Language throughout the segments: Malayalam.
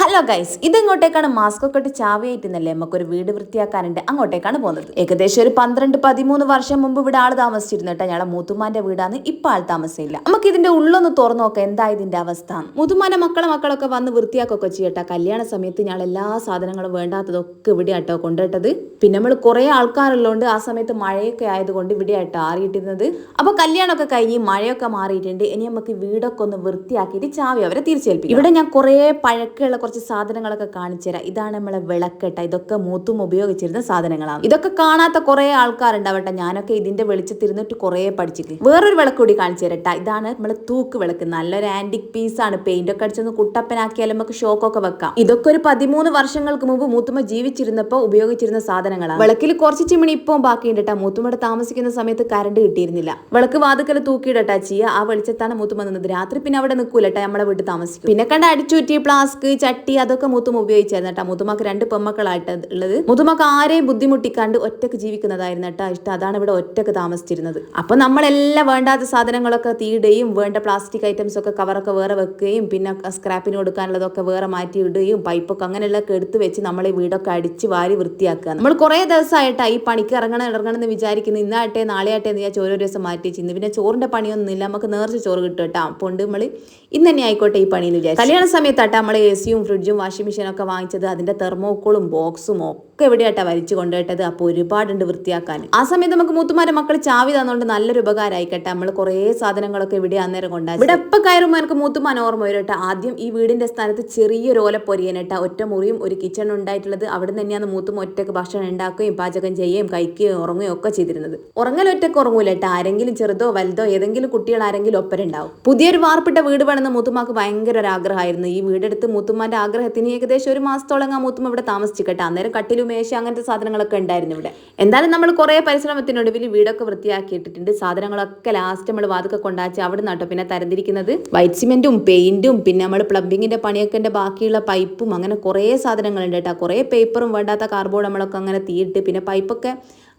ഹലോ ഗൈസ് ഇതെങ്ങോട്ടേക്കാണ് മാസ്ക് ഒക്കെ ഇട്ട് ചാവിയായിട്ടുന്നല്ലേ നമുക്കൊരു വീട് വൃത്തിയാക്കാനുണ്ട്. അങ്ങോട്ടേക്കാണ് പോകുന്നത്. ഏകദേശം ഒരു പന്ത്രണ്ട് പതിമൂന്ന് വർഷം മുമ്പ് ഇവിടെ ആൾ താമസിച്ചിരുന്നു കേട്ടോ. ഞങ്ങളെ മൂത്തുമാന്റെ വീടാണ്. ഇപ്പൊ ആൾ താമസമില്ല നമുക്ക് ഇതിന്റെ ഉള്ളൊന്ന് തുറന്നു നോക്കാം. എന്താ ഇതിന്റെ അവസ്ഥ? മൂത്തുമാന്റെ മക്കളെ മക്കളൊക്കെ വന്ന് വൃത്തിയാക്കൊക്കെ ചെയ്യട്ടെ കല്യാണ സമയത്ത് ഞങ്ങൾ എല്ലാ സാധനങ്ങളും വേണ്ടാത്തതൊക്കെ ഇവിടെ ആട്ടോ കൊണ്ടുപോയിട്ടത് പിന്നെ നമ്മൾ കുറെ ആൾക്കാരുള്ളതുകൊണ്ട് ആ സമയത്ത് മഴയൊക്കെ ആയതുകൊണ്ട് ഇവിടെ ആട്ടോ ആറിയിട്ടിരുന്നത്. അപ്പൊ കല്യാണമൊക്കെ കഴിഞ്ഞ് മഴയൊക്കെ മാറിയിട്ടുണ്ട്. ഇനി നമുക്ക് വീടൊക്കെ ഒന്ന് വൃത്തിയാക്കിയിട്ട് ചാവി അവരെ തിരിച്ചേൽപ്പിക്കും. ഇവിടെ ഞാൻ കുറേ പഴക്കമുള്ള കുറച്ച് സാധനങ്ങളൊക്കെ കാണിച്ചു തരാം. ഇതാണ് നമ്മളെ വിളക്കെട്ട. ഇതൊക്കെ മൂത്തും ഉപയോഗിച്ചിരുന്ന സാധനങ്ങളാണ്. ഇതൊക്കെ കാണാത്ത കുറേ ആൾക്കാരുണ്ടാവട്ടെ. ഞാനൊക്കെ ഇതിന്റെ വെളിച്ചത്തിരുന്നിട്ട് കുറേ പഠിച്ചിട്ട്. വേറൊരു വിളക്ക് കൂടി കാണിച്ചു തരട്ടെ. ഇതാണ് നമ്മളെ തൂക്ക് വിളക്ക്. നല്ലൊരു ആന്റിക് പീസ് ആണ്. പെയിന്റ് ഒക്കെ അടിച്ചൊന്ന് കുട്ടപ്പനാക്കിയാൽ നമുക്ക് ഷോക്കൊക്കെ വെക്കാം. ഇതൊക്കെ ഒരു പതിമൂന്ന് വർഷങ്ങൾക്ക് മുമ്പ് മൂത്തുമ്മ ജീവിച്ചിരുന്നപ്പോൾ ഉപയോഗിച്ചിരുന്ന സാധനങ്ങളാണ്. വിളക്കിൽ കുറച്ച് ചിമണി ഇപ്പം ബാക്കിയുണ്ട് കേട്ടോ മൂത്തുമ്മയുടെ താമസിക്കുന്ന സമയത്ത് കറണ്ട് കിട്ടിയിരുന്നില്ല. വിളക്ക് വാതുക്കൽ തൂക്കിയിടട്ടാ ചെയ്യുക ആ വെളിച്ചത്താണ് മൂത്തുമ്മ നിന്നത്. രാത്രി പിന്നെ അവിടെ നിൽക്കൂലട്ടാ നമ്മളെ വീട്ടിൽ താമസിക്കും. പിന്നെ കണ്ട അടിച്ചുറ്റി പ്ലാസ്ക് ചട്ടി അതൊക്കെ മുത്തുമ ഉപയോഗിച്ചായിരുന്നു കേട്ടോ. മുതുമക്ക് രണ്ട് പെമ്മക്കളായിട്ട് ഉള്ളത്. മുതുമക്ക് ആരെയും ബുദ്ധിമുട്ടിക്കാണ്ട് ഒറ്റയ്ക്ക് ജീവിക്കുന്നതായിരുന്നു കേട്ടോ ഇഷ്ടം. അതാണ് ഇവിടെ ഒറ്റയ്ക്ക് താമസിച്ചിരുന്നത്. അപ്പൊ നമ്മളെല്ലാം വേണ്ടാത്ത സാധനങ്ങളൊക്കെ തീടുകയും വേണ്ട പ്ലാസ്റ്റിക് ഐറ്റംസ് ഒക്കെ കവറൊക്കെ വേറെ വെക്കുകയും പിന്നെ സ്ക്രാപ്പിന് കൊടുക്കാനുള്ളതൊക്കെ വേറെ മാറ്റി ഇടുകയും പൈപ്പൊക്കെ അങ്ങനെയുള്ളതൊക്കെ എടുത്ത് വെച്ച് നമ്മളെ വീടൊക്കെ അടിച്ച് വാരി വൃത്തിയാക്കുക. നമ്മൾ കുറേ ദിവസമായിട്ടാ ഈ പണിക്ക് ഇറങ്ങണം ഇറങ്ങണം എന്ന് വിചാരിക്കുന്നു. ഇന്നാട്ടെ നാളെ ആട്ടെ എന്ന് വിചാരിച്ച് ഓരോ ദിവസം മാറ്റി വെച്ചിരുന്നു. പിന്നെ ചോറിന്റെ പണിയൊന്നുമില്ല നമുക്ക് നേർച്ച ചോറ് കിട്ടും കേട്ടോ. അപ്പോൾ നമ്മൾ ഇന്ന് തന്നെ ആയിക്കോട്ടെ ഈ പണി എന്ന് വിചാരിച്ചു. കല്യാണ സമയത്താട്ടാ നമ്മൾ എ സിയും ഫ്രിഡ്ജും വാഷിംഗ് മെഷീനും ഒക്കെ വാങ്ങിച്ചത് അതിന്റെ തെർമോക്കോളും ബോക്സും ഒക്കെ എവിടെയാട്ടാ വലിച്ചു കൊണ്ടുപോയിട്ടത്? അപ്പോൾ ഒരുപാടുണ്ട് വൃത്തിയാക്കാൻ. ആ സമയത്ത് നമുക്ക് മൂത്തുമാരെ മക്കൾ ചാവി തന്നുകൊണ്ട് നല്ലൊരു ഉപകാരമായിക്കട്ടെ നമ്മൾ കുറേ സാധനങ്ങളൊക്കെ ഇവിടെ അന്നേരം കൊണ്ടാക്കി ഇവിടെ എപ്പോൾ കയറുമ്പോൾ എനിക്ക് മൂത്തുമാൻ ഓർമ്മ വരും കേട്ടോ ആദ്യം ഈ വീടിന്റെ സ്ഥാനത്ത് ചെറിയൊരു ഓലപ്പൊരിയനട്ട ഒറ്റ മുറിയും ഒരു കിച്ചൺ ഉണ്ടായിട്ടുള്ളത് അവിടെ തന്നെയാണ് മൂത്തും ഒറ്റയ്ക്ക് ഭക്ഷണം ഉണ്ടാക്കുകയും പാചകം ചെയ്യുകയും കഴിക്കുകയും ഉറങ്ങുകയും ഒക്കെ ചെയ്തിരുന്നത്. ഉറങ്ങൽ ഒറ്റയ്ക്ക് ഉറങ്ങൂല കേട്ടോ. ആരെങ്കിലും ചെറുതോ വലുതോ ഏതെങ്കിലും കുട്ടികൾ ആരെങ്കിലും ഒപ്പരുണ്ടാവും. പുതിയൊരു വാർപ്പിട്ട വീട് വേണമെന്ന് മൂത്തുമാക്ക് ഭയങ്കര ഒരു ആഗ്രഹമായിരുന്നു. ഈ വീടെടുത്ത് മൂത്തുമാന്റെ ആഗ്രഹത്തിന് ഏകദേശം ഒരു മാസത്തോളം ആ മൂത്തുമ്മ ഇവിടെ താമസിച്ചിക്കട്ടെ. അന്നേരം മേശ അങ്ങനത്തെ സാധനങ്ങളൊക്കെ ഉണ്ടായിരുന്നു ഇവിടെ. എന്തായാലും നമ്മൾ കുറേ പരിശ്രമത്തിനൊടുവിൽ വീടൊക്കെ വൃത്തിയാക്കിയിട്ടിട്ടുണ്ട്. സാധനങ്ങളൊക്കെ ലാസ്റ്റ് നമ്മൾ വാതൊക്കെ കൊണ്ടാച്ച് അവിടെ നിന്നാട്ടോ പിന്നെ തരംതിരിക്കുന്നത്. വൈറ്റ് സിമെന്റും പെയിന്റും പിന്നെ നമ്മൾ പ്ലംബിങ്ങിന്റെ പണിയൊക്കെ ബാക്കിയുള്ള പൈപ്പും അങ്ങനെ കുറേ സാധനങ്ങളുണ്ട് കേട്ടോ. കുറേ പേപ്പറും വേണ്ടാത്ത കാർബോർഡ് നമ്മളൊക്കെ അങ്ങനെ തീയിട്ട് പിന്നെ പൈപ്പൊക്കെ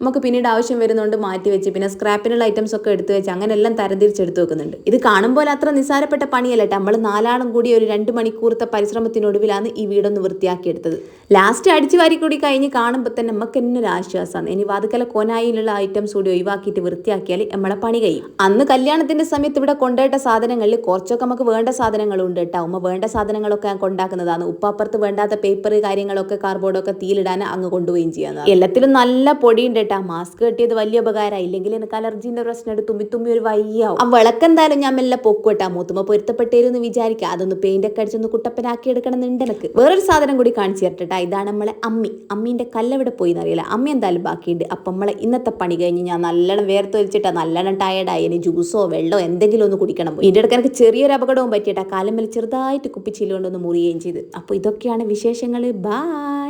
നമുക്ക് പിന്നീട് ആവശ്യം വരുന്നതുകൊണ്ട് മാറ്റി വെച്ച് പിന്നെ സ്ക്രാപ്പിനുള്ള ഐറ്റംസ് ഒക്കെ എടുത്തു വെച്ച് അങ്ങനെ എല്ലാം തരംതിരിച്ചെടുത്ത് വെക്കുന്നുണ്ട്. ഇത് കാണുമ്പോൾ അത്ര നിസാരപ്പെട്ട പണിയല്ല. നമ്മൾ നാലാളും കൂടി ഒരു രണ്ട് മണിക്കൂറത്തെ പരിശ്രമത്തിനൊടുവിലാണ് ഈ വീടൊന്ന് വൃത്തിയാക്കിയെടുത്തത്. ലാസ്റ്റ് അടിച്ചു വാരി കൂടി കാണുമ്പോൾ തന്നെ നമുക്ക് തന്നെ ഒരു ആശ്വാസമാണ് ഇനി വാതുക്കല കോനായിലുള്ള ഐറ്റംസ് കൂടി ഒഴിവാക്കിയിട്ട് വൃത്തിയാക്കിയാൽ നമ്മളെ പണി കഴിയും. അന്ന് കല്യാണത്തിന്റെ സമയത്ത് ഇവിടെ കൊണ്ടുപോയിട്ട സാധനങ്ങളിൽ കുറച്ചൊക്കെ നമുക്ക് വേണ്ട സാധനങ്ങളുണ്ട് കേട്ടോ. ഉമ്മ വേണ്ട സാധനങ്ങളൊക്കെ കൊണ്ടാക്കുന്നതാണ്. ഉപ്പാപ്പുറത്ത് വേണ്ടാത്ത പേപ്പർ കാര്യങ്ങളൊക്കെ കാർബോർഡൊക്കെ തീയിലിടാൻ അങ്ങ് കൊണ്ടുപോവുകയും ചെയ്യാം എല്ലാത്തിലും നല്ല പൊടിയുണ്ട് കേട്ടോ. മാസ്ക് കെട്ടിയത് വലിയ ഉപകാരമായി ഇല്ലെങ്കിൽ എനിക്ക് അലർജിന്റെ പ്രശ്നം എടുത്ത് തുമ്പി തുമ്പി ഒരു വയ്യാവും. ആ വിളക്കെന്തായാലും ഞാൻ മെല്ലെ പൊക്കോട്ടാ മൂത്തുമ്പോ പൊരുത്തപ്പെട്ടേരെന്ന് വിചാരിക്കുക. അതൊന്ന് പെയിന്റ് ഒക്കെ അടിച്ചൊന്ന് കുട്ടപ്പനാക്കി എടുക്കണം എന്നുണ്ട് എനിക്ക്. വേറൊരു സാധനം കൂടി കാണിച്ചു തരട്ടെ ഇതാണ് നമ്മളെ അമ്മി. അമ്മി അമ്മീന്റെ കല്ലെവിടെ പോയി എന്നറിയില്ല അമ്മ എന്തായാലും ബാക്കിയുണ്ട്. അപ്പം നമ്മളെ ഇന്നത്തെ പണി കഴിഞ്ഞ് ഞാൻ നല്ലോണം വേർത്തൊലിച്ചിട്ടാ നല്ലോണം ടയർഡായി ഇനി ജ്യൂസോ വെള്ളമോ എന്തെങ്കിലും ഒന്ന് കുടിക്കണം. ഇതിന്റെ ഇടയ്ക്ക് ചെറിയൊരു അപകടവും പറ്റിയിട്ടാ കാലം ചെറുതായിട്ട് കുപ്പിച്ചില്ലുകൊണ്ടൊന്ന് മുറിയുകയും ചെയ്ത്. അപ്പോൾ ഇതൊക്കെയാണ് വിശേഷങ്ങൾ ബായ്